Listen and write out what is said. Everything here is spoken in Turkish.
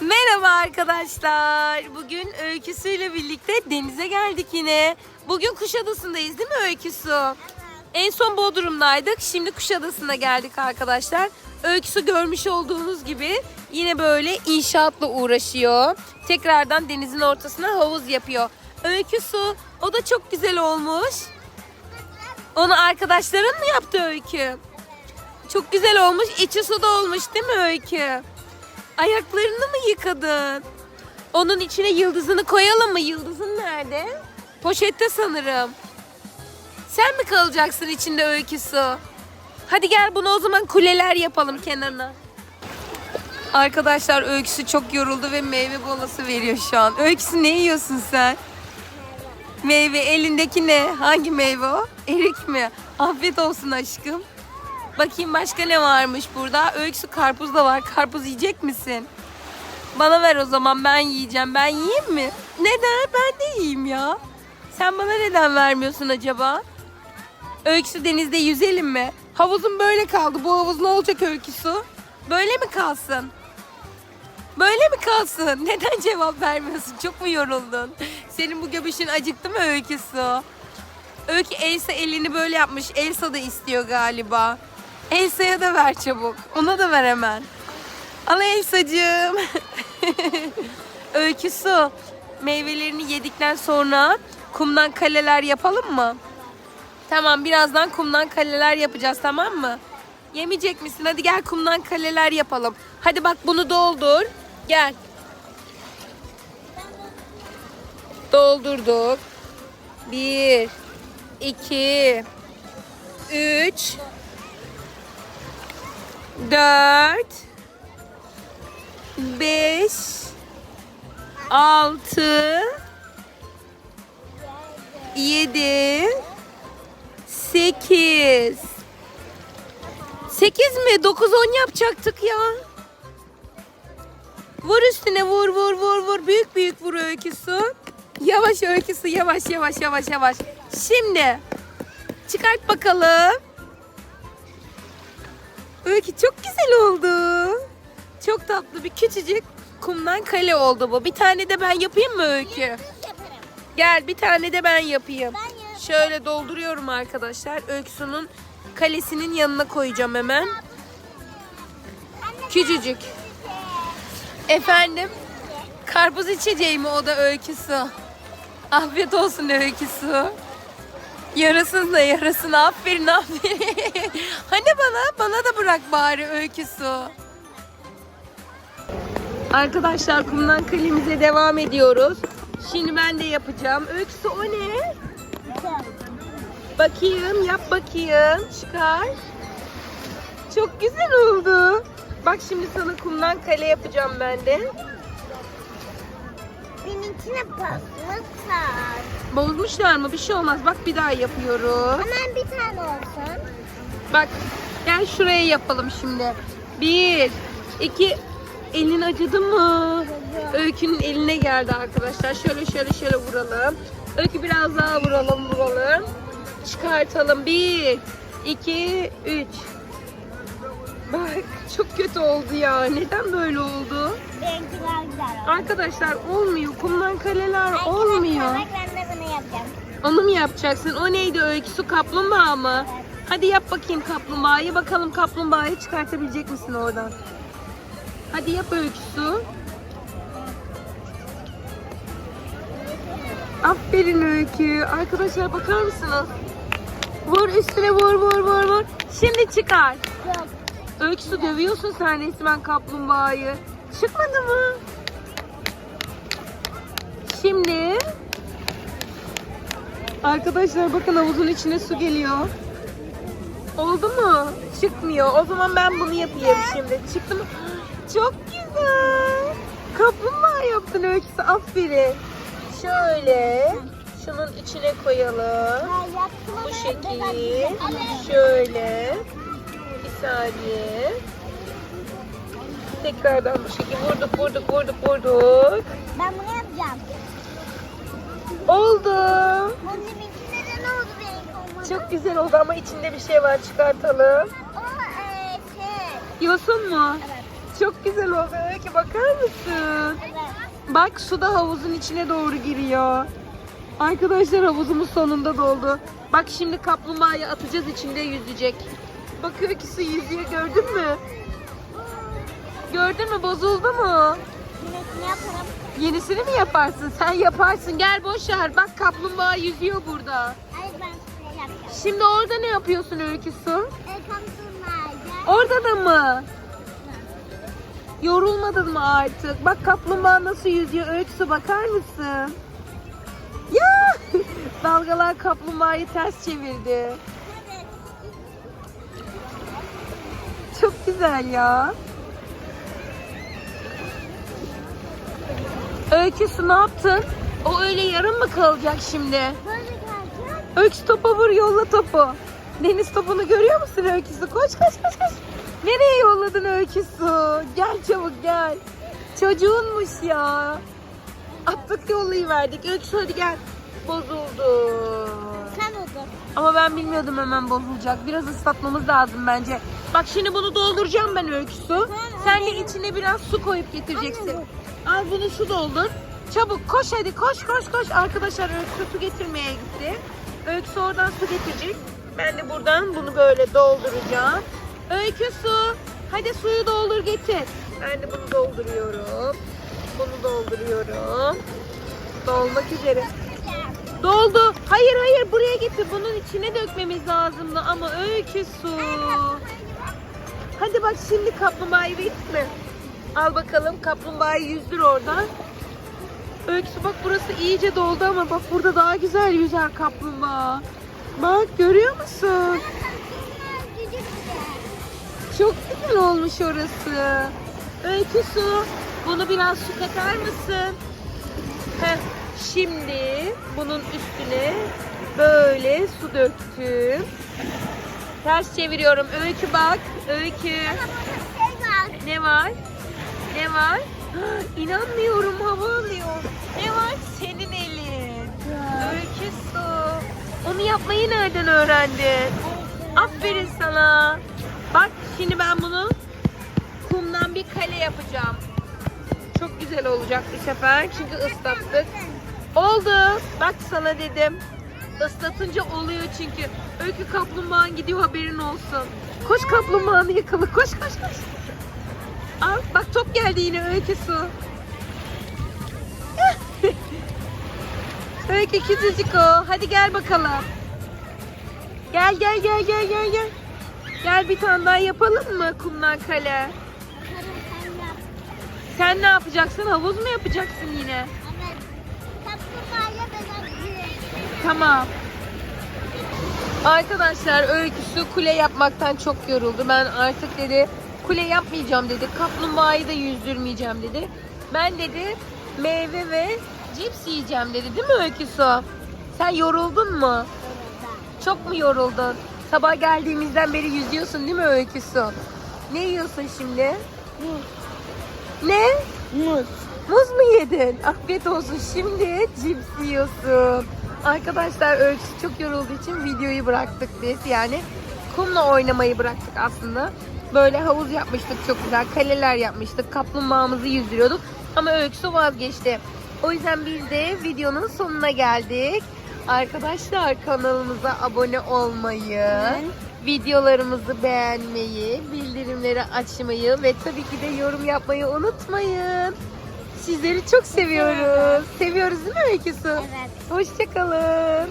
Merhaba arkadaşlar. Bugün Öyküsü'yle birlikte denize geldik yine. Bugün Kuşadası'ndayız değil mi Öyküsü? En son Bodrum'daydık. Şimdi Kuşadası'na geldik arkadaşlar. Öyküsü görmüş olduğunuz gibi yine böyle inşaatla uğraşıyor. Tekrardan denizin ortasına havuz yapıyor. Öyküsü o da çok güzel olmuş. Onu arkadaşların mı yaptı Öykü? Çok güzel olmuş. İçi suda olmuş değil mi Öykü? Ayaklarını mı yıkadın? Onun içine yıldızını koyalım mı? Yıldızın nerede? Poşette sanırım. Sen mi kalacaksın içinde öyküsü? Hadi gel bunu o zaman kuleler yapalım kenarına. Arkadaşlar öyküsü çok yoruldu ve meyve molası veriyor şu an. Öyküsü ne yiyorsun sen? Meyve elindeki ne? Hangi meyve o? Erik mi? Afiyet olsun aşkım. Bakayım başka ne varmış burada? Öyküsü karpuz da var. Karpuz yiyecek misin? Bana ver o zaman ben yiyeceğim. Ben yiyeyim mi? Neden? Ben de yiyeyim ya. Sen bana neden vermiyorsun acaba? Öyküsü denizde yüzelim mi? Havuzun böyle kaldı. Bu havuz ne olacak öyküsü? Böyle mi kalsın? Böyle mi kalsın? Neden cevap vermiyorsun? Çok mu yoruldun? Senin bu göbüşün acıktı mı öyküsü? Öykü Elsa elini böyle yapmış. Elsa da istiyor galiba. Elsa'ya da ver çabuk. Ona da ver hemen. Al Elsa'cığım. Öyküsü. Meyvelerini yedikten sonra kumdan kaleler yapalım mı? Tamam birazdan kumdan kaleler yapacağız tamam mı? Yemeyecek misin? Hadi gel kumdan kaleler yapalım. Hadi bak bunu doldur. Gel. Doldurduk. Bir, iki, üç, dört, beş, altı, yedi, sekiz. Sekiz mi? Dokuz on yapacaktık ya. Vur üstüne vur vur vur vur. Büyük büyük vur öyküsü. Yavaş öyküsü yavaş yavaş yavaş yavaş. Şimdi çıkart bakalım. Öykü çok güzel oldu. Çok tatlı bir küçücük kumdan kale oldu bu. Bir tane de ben yapayım mı Öykü? Yaparım. Gel bir tane de ben yapayım. Şöyle dolduruyorum arkadaşlar. Öyküsünün kalesinin yanına koyacağım hemen. Küçücük. Efendim? Karpuz içeceği mi o da öyküsü? Afiyet olsun öyküsü. Yarasın da yarasın. Aferin aferin. hani bana? Bana da bırak bari öyküsü. Arkadaşlar kumdan kalemize devam ediyoruz. Şimdi ben de yapacağım. Öyküsü o ne? Bakayım yap bakayım. Çıkar. Çok güzel oldu. Bak şimdi sana kumdan kale yapacağım ben de. Benimkine basmışlar. Bozmuşlar mı? Bir şey olmaz. Bak bir daha yapıyoruz. Hemen bir tane olsun. Bak gel şuraya yapalım şimdi. Bir, iki, elin acıdı mı? Öykünün eline geldi arkadaşlar. Şöyle şöyle şöyle vuralım. Öykü biraz daha vuralım vuralım. Çıkartalım. Bir, iki, üç. Bak çok kötü oldu ya. Neden böyle oldu? Benimkiler güzel oldu. Arkadaşlar olmuyor. Kumdan kaleler olmuyor. Bak ben de bunu yapacağım. Onu mu yapacaksın? O neydi öyküsü kaplumbağa mı? Hadi yap bakayım kaplumbağayı. Bakalım kaplumbağayı çıkartabilecek misin oradan? Hadi yap öyküsü. Aferin öykü. Arkadaşlar bakar mısınız? Vur üstüne vur vur vur vur. Şimdi çıkar. Yok. Öyküsü dövüyorsun sen resmen kaplumbağayı. Çıkmadı mı? Şimdi Arkadaşlar bakın havuzun içine su geliyor. Oldu mu? Çıkmıyor. O zaman ben bunu yapayım şimdi. Çıktı mı? Çok güzel. Kaplumbağa yaptın öyküsü. Aferin. Şöyle şunun içine koyalım. Bu şekil. Şöyle. Bir saniye. Tekrardan bu şekil vurduk vurduk vurduk vurduk. Ben bunu yapacağım. Oldu. Bunun ne oldu benim olmadı? Çok güzel oldu ama içinde bir şey var çıkartalım. O eee şey. Yosun mu? Evet. Çok güzel oldu. Öykü bakar mısın? Evet. Bak su da havuzun içine doğru giriyor. Arkadaşlar havuzumuz sonunda doldu. Bak şimdi kaplumbağayı atacağız içinde yüzecek. Bak öyküsü yüzüyor gördün mü? Gördün mü bozuldu mu? Yenisini yaparım. Yenisini mi yaparsın? Sen yaparsın. Gel boş ver. Bak kaplumbağa yüzüyor burada. Hayır ben sprey yapacağım. Şimdi orada ne yapıyorsun öyküsü? Orada da mı? Yorulmadın mı artık? Bak kaplumbağa nasıl yüzüyor. Öyküsü bakar mısın? Ya! Dalgalar kaplumbağayı ters çevirdi. Evet. Çok güzel ya. Öyküsü ne yaptın? O öyle yarım mı kalacak şimdi? Öyküsü topa vur yolla topu. Deniz topunu görüyor musun Öyküsü? Koş koş koş koş. Nereye yolladın Öyküsü? Gel çabuk gel. Çocuğunmuş ya. Attık yollayı verdik. Öyküsü hadi gel. Bozuldu. Sen otur. Ama ben bilmiyordum hemen bozulacak. Biraz ıslatmamız lazım bence. Bak şimdi bunu dolduracağım ben öyküsü. Sen de içine biraz su koyup getireceksin. Al bunu su doldur. Çabuk koş hadi koş koş koş. Arkadaşlar öyküsü su getirmeye gitti. Öyküsü oradan su getirecek. Ben de buradan bunu böyle dolduracağım. Öykü su. Hadi suyu doldur getir. Ben de bunu dolduruyorum. Bunu dolduruyorum. Dolmak üzere. Doldu. Hayır hayır buraya getir. Bunun içine dökmemiz lazımdı ama öykü su. Hadi bak şimdi kaplumbağayı itme. Al bakalım kaplumbağayı yüzdür oradan. Öyküsü bak burası iyice doldu ama bak burada daha güzel yüzer kaplumbağa. Bak görüyor musun? Çok güzel olmuş orası. Öykü su. Bunu biraz su katar mısın? Heh, şimdi bunun üstüne böyle su döktüm. Ters çeviriyorum. Öykü bak. Öykü. Ne var? Ne var? İnanmıyorum hava alıyor. Ne var? Senin elin. Öykü su. Onu yapmayı nereden öğrendin? Aferin sana. Bak şimdi ben bunu kumdan bir kale yapacağım. Çok güzel olacak bu sefer çünkü ıslattık. Oldu. Bak sana dedim. Islatınca oluyor çünkü. Öykü kaplumbağan gidiyor haberin olsun. Koş kaplumbağanı yakala. Koş koş koş. Top geldi yine öykü su. öykü küçücük o. Hadi gel bakalım. Gel gel gel gel gel gel. Gel bir tane daha yapalım mı kumdan kale? Sen ne yapacaksın? Havuz mu yapacaksın yine? Tamam. Arkadaşlar öyküsü kule yapmaktan çok yoruldu. Ben artık dedi kule yapmayacağım dedi. Kaplumbağayı da yüzdürmeyeceğim dedi. Ben dedi meyve ve cips yiyeceğim dedi. Değil mi öyküsü? Sen yoruldun mu? Çok mu yoruldun? Sabah geldiğimizden beri yüzüyorsun değil mi öyküsü? Ne yiyorsun şimdi? Ne? Muz. Muz mu yedin? Afiyet olsun. Şimdi cips yiyorsun. Arkadaşlar ölçüsü çok yorulduğu için videoyu bıraktık biz. Yani kumla oynamayı bıraktık aslında. Böyle havuz yapmıştık çok güzel. Kaleler yapmıştık. Kaplumbağamızı yüzdürüyorduk. Ama öyküsü vazgeçti. O yüzden biz de videonun sonuna geldik. Arkadaşlar kanalımıza abone olmayı, videolarımızı beğenmeyi, bildirimleri açmayı ve tabii ki de yorum yapmayı unutmayın. Sizleri çok seviyoruz. Seviyoruz değil mi Öyküsü? Evet. Hoşçakalın.